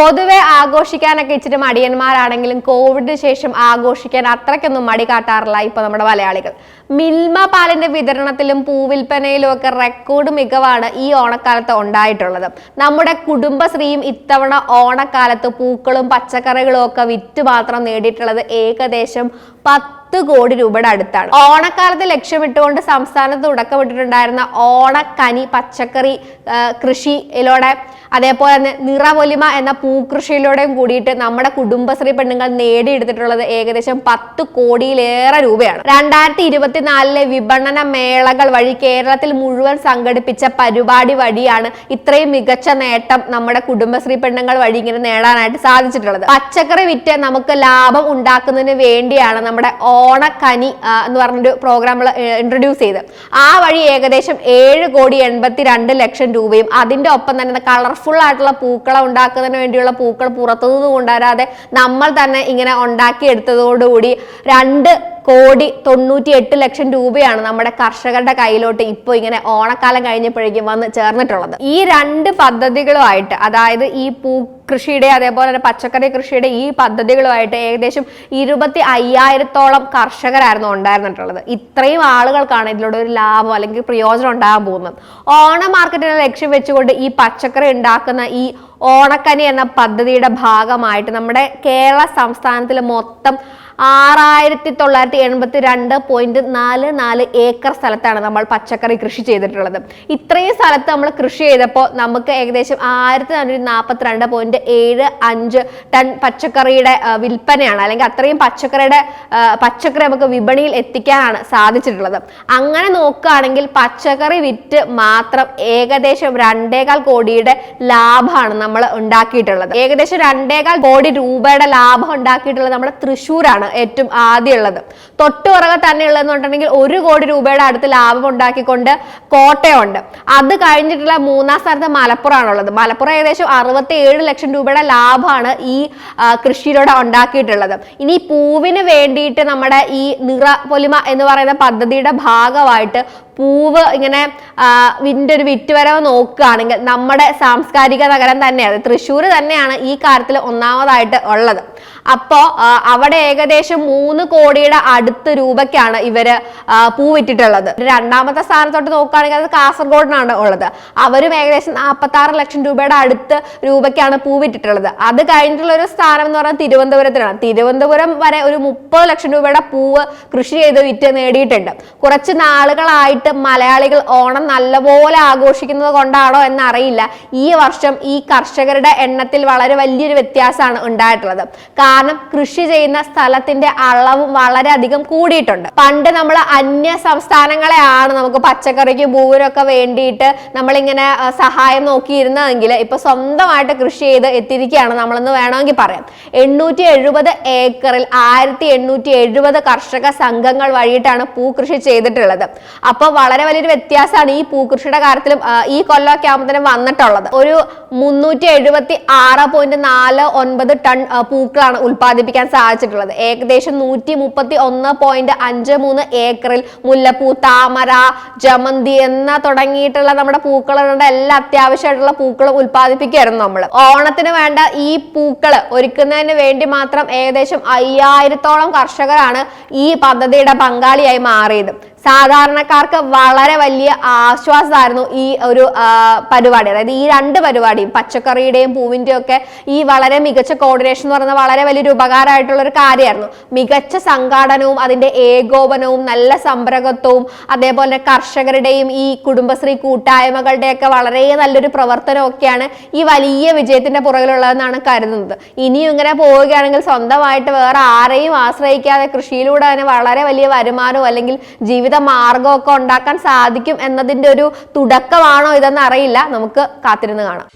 പൊതുവെ ആഘോഷിക്കാനൊക്കെ ഇച്ചിരി മടിയന്മാരാണെങ്കിലും കോവിഡിന് ശേഷം ആഘോഷിക്കാൻ അത്രയ്ക്കൊന്നും മടി കാട്ടാറില്ല ഇപ്പൊ നമ്മുടെ മലയാളികൾ. മിൽമ പാലിന്റെ വിതരണത്തിലും പൂവിൽപ്പനയിലും ഒക്കെ റെക്കോർഡ് മികവാണ് ഈ ഓണക്കാലത്ത് ഉണ്ടായിട്ടുള്ളത്. നമ്മുടെ കുടുംബശ്രീയും ഇത്തവണ ഓണക്കാലത്ത് പൂക്കളും പച്ചക്കറികളും ഒക്കെ വിറ്റ് മാത്രം നേടിയിട്ടുള്ളത് ഏകദേശം പത്ത് കോടി രൂപയുടെ അടുത്താണ്. ഓണക്കാലത്ത് ലക്ഷ്യമിട്ടുകൊണ്ട് സംസ്ഥാനത്ത് തുടക്കമിട്ടിട്ടുണ്ടായിരുന്ന ഓണക്കനി പച്ചക്കറി കൃഷിയിലൂടെ അതേപോലെ തന്നെ നിറവൊലിമ എന്ന പൂക്കൃഷിയിലൂടെയും കൂടിയിട്ട് നമ്മുടെ കുടുംബശ്രീ പെണ്ണുങ്ങൾ നേടിയെടുത്തിട്ടുള്ളത് ഏകദേശം പത്ത് കോടിയിലേറെ രൂപയാണ്. രണ്ടായിരത്തി ഇരുപത്തിനാലിലെ വിപണന മേളകൾ വഴി കേരളത്തിൽ മുഴുവൻ സംഘടിപ്പിച്ച പരിപാടി വഴിയാണ് ഇത്രയും മികച്ച നേട്ടം നമ്മുടെ കുടുംബശ്രീ പെണ്ണുങ്ങൾ വഴി ഇങ്ങനെ നേടാനായിട്ട് സാധിച്ചിട്ടുള്ളത്. പച്ചക്കറി വിറ്റ് നമുക്ക് ലാഭം ഉണ്ടാക്കുന്നതിന് വേണ്ടിയാണ് നമ്മുടെ ഓണക്കനി എന്ന് പറഞ്ഞൊരു പ്രോഗ്രാം ഇൻട്രൊഡ്യൂസ് ചെയ്ത്. ആ വഴി ഏകദേശം ഏഴ് കോടി എൺപത്തി രണ്ട് ലക്ഷം രൂപയും അതിന്റെ ഒപ്പം തന്നെ കളർഫുൾ ആയിട്ടുള്ള പൂക്കളം ഉണ്ടാക്കുന്നതിന് വേണ്ടിയുള്ള പൂക്കൾ പുറത്തുനിന്ന് കൊണ്ടുവരാതെ നമ്മൾ തന്നെ ഇങ്ങനെ ഉണ്ടാക്കിയെടുത്തതോടുകൂടി രണ്ട് കോടി തൊണ്ണൂറ്റി എട്ട് ലക്ഷം രൂപയാണ് നമ്മുടെ കർഷകരുടെ കയ്യിലോട്ട് ഇപ്പോൾ ഇങ്ങനെ ഓണക്കാലം കഴിഞ്ഞപ്പോഴേക്കും വന്ന് ചേർന്നിട്ടുള്ളത്. ഈ രണ്ട് പദ്ധതികളുമായിട്ട് അതായത് ഈ പൂ കൃഷിയുടെ അതേപോലെ തന്നെ പച്ചക്കറി കൃഷിയുടെ ഈ പദ്ധതികളുമായിട്ട് ഏകദേശം ഇരുപത്തി അയ്യായിരത്തോളം കർഷകരായിരുന്നു ഉണ്ടായിരുന്നിട്ടുള്ളത്. ഇത്രയും ആളുകൾക്കാണ് ഇതിലൂടെ ഒരു ലാഭം അല്ലെങ്കിൽ പ്രയോജനം ഉണ്ടാകാൻ പോകുന്നത്. ഓണ മാർക്കറ്റിനെ ലക്ഷ്യം വെച്ചുകൊണ്ട് ഈ പച്ചക്കറി ഉണ്ടാക്കുന്ന ഈ ഓണക്കനി എന്ന പദ്ധതിയുടെ ഭാഗമായിട്ട് നമ്മുടെ കേരള സംസ്ഥാനത്തിൽ മൊത്തം ആറായിരത്തി തൊള്ളായിരത്തി എൺപത്തി രണ്ട് പോയിന്റ് നാല് നാല് ഏക്കർ സ്ഥലത്താണ് നമ്മൾ പച്ചക്കറി കൃഷി ചെയ്തിട്ടുള്ളത്. ഇത്രയും സ്ഥലത്ത് നമ്മൾ കൃഷി ചെയ്തപ്പോൾ നമുക്ക് ഏകദേശം ആയിരത്തി നാനൂറ്റി നാൽപ്പത്തിരണ്ട് പോയിന്റ് ഏഴ് അഞ്ച് ടൺ പച്ചക്കറിയുടെ വിൽപ്പനയാണ്. അല്ലെങ്കിൽ അത്രയും പച്ചക്കറിയുടെ പച്ചക്കറി നമുക്ക് വിപണിയിൽ എത്തിക്കാനാണ് സാധിച്ചിട്ടുള്ളത്. അങ്ങനെ നോക്കുകയാണെങ്കിൽ പച്ചക്കറി വിറ്റ് മാത്രം ഏകദേശം രണ്ടേകാൽ കോടിയുടെ ലാഭമാണ് നമ്മൾ ഉണ്ടാക്കിയിട്ടുള്ളത്. ഏകദേശം രണ്ടേകാൽ കോടി രൂപയുടെ ലാഭം ഉണ്ടാക്കിയിട്ടുള്ളത് നമ്മുടെ തൃശ്ശൂരാണ് ഏറ്റവും ആദ്യം ഉള്ളത് തൊട്ടുപുറകെ തന്നെ ഉള്ളതെന്നുണ്ടെങ്കിൽ ഒരു കോടി രൂപയുടെ അടുത്ത് ലാഭം ഉണ്ടാക്കിക്കൊണ്ട് കോട്ടയമുണ്ട് അത് കഴിഞ്ഞിട്ടുള്ള മൂന്നാം സ്ഥാനത്ത് മലപ്പുറമാണുള്ളത്. മലപ്പുറം ഏകദേശം അറുപത്തി ഏഴ് ലക്ഷം രൂപയുടെ ലാഭമാണ് ഈ കൃഷിയിലൂടെ ഉണ്ടാക്കിയിട്ടുള്ളത്. ഇനി പൂവിന് വേണ്ടിയിട്ട് നമ്മുടെ ഈ നിറ പൊലിമ എന്ന് പറയുന്ന പദ്ധതിയുടെ ഭാഗമായിട്ട് പൂവ് ഇങ്ങനെ വിന്റെ ഒരു വിറ്റുവരവ് നോക്കുകയാണെങ്കിൽ നമ്മുടെ സാംസ്കാരിക നഗരം തന്നെയാണ് തൃശ്ശൂർ തന്നെയാണ് ഈ കാര്യത്തിൽ ഒന്നാമതായിട്ട് ഉള്ളത്. അപ്പോൾ അവിടെ ഏകദേശം മൂന്ന് കോടിയുടെ അടുത്ത് രൂപയ്ക്കാണ് ഇവർ ആ, പൂ വിറ്റിട്ടുള്ളത് രണ്ടാമത്തെ സ്ഥാനത്തോട്ട് നോക്കുകയാണെങ്കിൽ അത് കാസർഗോഡിനാണ് ഉള്ളത്. അവരും ഏകദേശം നാൽപ്പത്തി ആറ് ലക്ഷം രൂപയുടെ അടുത്ത് രൂപയ്ക്കാണ് പൂ വിറ്റിട്ടുള്ളത് അത് കഴിഞ്ഞിട്ടുള്ള ഒരു സ്ഥാനം എന്ന് പറഞ്ഞാൽ തിരുവനന്തപുരത്തിനാണ്. തിരുവനന്തപുരം വരെ ഒരു മുപ്പത് ലക്ഷം രൂപയുടെ പൂവ് കൃഷി ചെയ്ത് വിറ്റ് നേടിയിട്ടുണ്ട്. കുറച്ച് നാളുകളായിട്ട് മലയാളികൾ ഓണം നല്ലപോലെ ആഘോഷിക്കുന്നത് കൊണ്ടാണോ എന്നറിയില്ല. ഈ വർഷം ഈ കർഷകരുടെ എണ്ണത്തിൽ വളരെ വലിയൊരു വ്യത്യാസമാണ് ഉണ്ടായിട്ടുള്ളത്. കാരണം കൃഷി ചെയ്യുന്ന സ്ഥലത്തിന്റെ അളവും വളരെയധികം കൂടിയിട്ടുണ്ട്. പണ്ട് നമ്മൾ അന്യ സംസ്ഥാനങ്ങളെയാണ് നമുക്ക് പച്ചക്കറിക്ക് ഭൂവിനൊക്കെ വേണ്ടിയിട്ട് നമ്മളിങ്ങനെ സഹായം നോക്കിയിരുന്നതെങ്കിൽ ഇപ്പൊ സ്വന്തമായിട്ട് കൃഷി ചെയ്ത് എത്തിയിരിക്കുകയാണ് നമ്മളെന്ന് വേണമെങ്കിൽ പറയാം. എണ്ണൂറ്റി എഴുപത് ഏക്കറിൽ ആയിരത്തി എണ്ണൂറ്റി എഴുപത് കർഷക സംഘങ്ങൾ വഴിയിട്ടാണ് പൂക്കൃഷി ചെയ്തിട്ടുള്ളത്. അപ്പൊ വളരെ വലിയൊരു വ്യത്യാസമാണ് ഈ പൂക്കൃഷിയുടെ കാര്യത്തിലും ഈ കൊല്ലമൊക്കെ ആകുമ്പോഴത്തേനും വന്നിട്ടുള്ളത്. ഒരു മുന്നൂറ്റി എഴുപത്തി ആറ് പോയിന്റ് നാല് ഒൻപത് ടൺ ആ, പൂക്കളാണ് ഉൽപ്പാദിപ്പിക്കാൻ സാധിച്ചിട്ടുള്ളത്. ഏകദേശം നൂറ്റി മുപ്പത്തി ഒന്ന് പോയിന്റ് അഞ്ച് മൂന്ന് ഏക്കറിൽ മുല്ലപ്പൂ താമര ജമന്തി എന്ന തുടങ്ങിയിട്ടുള്ള നമ്മുടെ പൂക്കളുടെ എല്ലാ അത്യാവശ്യമായിട്ടുള്ള പൂക്കളും ഉൽപ്പാദിപ്പിക്കുകയായിരുന്നു നമ്മൾ ഓണത്തിന് വേണ്ട ഈ പൂക്കൾ ഒരുക്കുന്നതിന് വേണ്ടി മാത്രം ഏകദേശം അയ്യായിരത്തോളം കർഷകരാണ് ഈ പദ്ധതിയുടെ പങ്കാളിയായി മാറിയത്. സാധാരണക്കാർക്ക് വളരെ വലിയ ആശ്വാസമായിരുന്നു ഈ ഒരു പരിപാടി. അതായത് ഈ രണ്ട് പരിപാടിയും പച്ചക്കറിയുടെയും പൂവിന്റെയും ഒക്കെ ഈ വളരെ മികച്ച കോർഡിനേഷൻ എന്ന് പറയുന്നത് വളരെ വലിയൊരു ഉപകാരമായിട്ടുള്ള ഒരു കാര്യമായിരുന്നു. മികച്ച സംഘാടനവും അതിന്റെ ഏകോപനവും നല്ല സംരംഭത്വവും അതേപോലെ കർഷകരുടെയും ഈ കുടുംബശ്രീ കൂട്ടായ്മകളുടെയൊക്കെ വളരെ നല്ലൊരു പ്രവർത്തനമൊക്കെയാണ് ഈ വലിയ വിജയത്തിന്റെ പുറകിലുള്ളതെന്നാണ് കരുതുന്നത്. ഇനിയും ഇങ്ങനെ പോവുകയാണെങ്കിൽ സ്വന്തമായിട്ട് വേറെ ആരെയും ആശ്രയിക്കാതെ കൃഷിയിലൂടെ തന്നെ വളരെ വലിയ വരുമാനവും അല്ലെങ്കിൽ ജീവിത മാർഗമൊക്കെ ഉണ്ടാക്കാൻ സാധിക്കും എന്നതിന്റെ ഒരു തുടക്കമാണോ ഇതെന്ന് അറിയില്ല. നമുക്ക് കാത്തിരുന്ന് കാണാം.